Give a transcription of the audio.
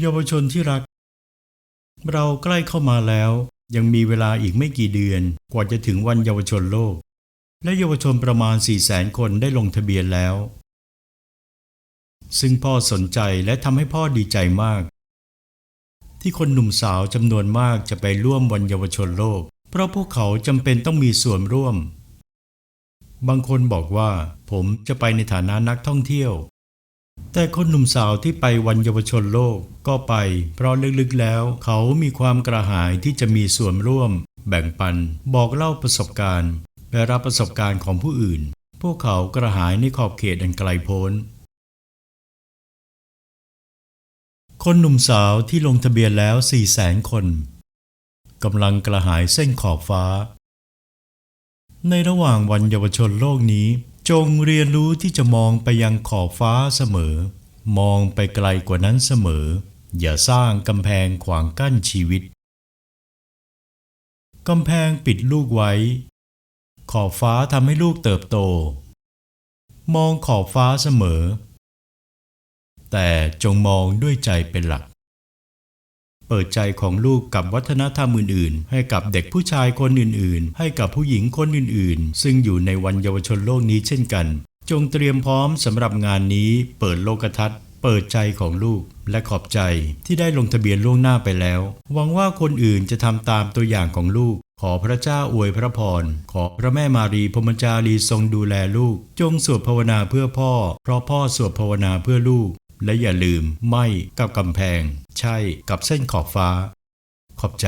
เยาวชนที่รัก เราใกล้เข้ามาแล้ว ยังมีเวลาอีกไม่กี่เดือนกว่าจะถึงวันเยาวชนโลก และเยาวชนประมาณ4 0 0แสนคนได้ลงทะเบียนแล้ว ซึ่งพ่อสนใจและทำให้พ่อดีใจมาก ที่คนหนุ่มสาวจำนวนมากจะไปร่วมวันเยาวชนโลก เพราะพวกเขาจำเป็นต้องมีส่วนร่วม บางคนบอกว่า ผมจะไปในฐานะนักท่องเที่ยว แต่คนหนุ่มสาวที่ไปวันเยาวชนโลกก็ไป เพราะลึกๆแล้ว เขามีความกระหายที่จะมีส่วนร่วม แบ่งปัน บอกเล่าประสบการณ์และรับประสบการณ์ของผู้อื่น พวกเขากระหายในขอบเขตอันไกลโพ้น คนหนุ่มสาวที่ลงทะเบียนแล้ว4 0 0แสนคนกำลังกระหายเส้นขอบฟ้า ในระหว่างวันเยาวชนโลกนี้ จงเรียนรู้ที่จะมองไปยังขอบฟ้าเสมอ มองไปไกลกว่านั้นเสมอ อย่าสร้างกำแพงขวางกั้นชีวิต กำแพงปิดลูกไว้ ขอบฟ้าทำให้ลูกเติบโต มองขอบฟ้าเสมอ แต่จงมองด้วยใจเป็นหลัก เปิดใจของลูกกับวัฒนธรรมอื่นๆ ให้กับเด็กผู้ชายคนอื่นๆ ให้กับผู้หญิงคนอื่นๆ ซึ่งอยู่ในวันเยาวชนโลกนี้เช่นกัน จงเตรียมพร้อมสำหรับงานนี้ เปิดโลกทัศน์เปิดใจของลูกและขอบใจที่ได้ลงทะเบียนล่วงหน้าไปแล้ว หวังว่าคนอื่นจะทำตามตัวอย่างของลูก ขอพระเจ้าอวยพระพร ขอพระแม่มารีพรมจารีทรงดูแลลูก จงสวดภาวนาเพื่อพ่อ เพราะพ่อสวดภาวนาเพื่อลูก และอย่าลืมไม่กับกำแพง ใช่กับเส้นขอบฟ้า ขอบใจ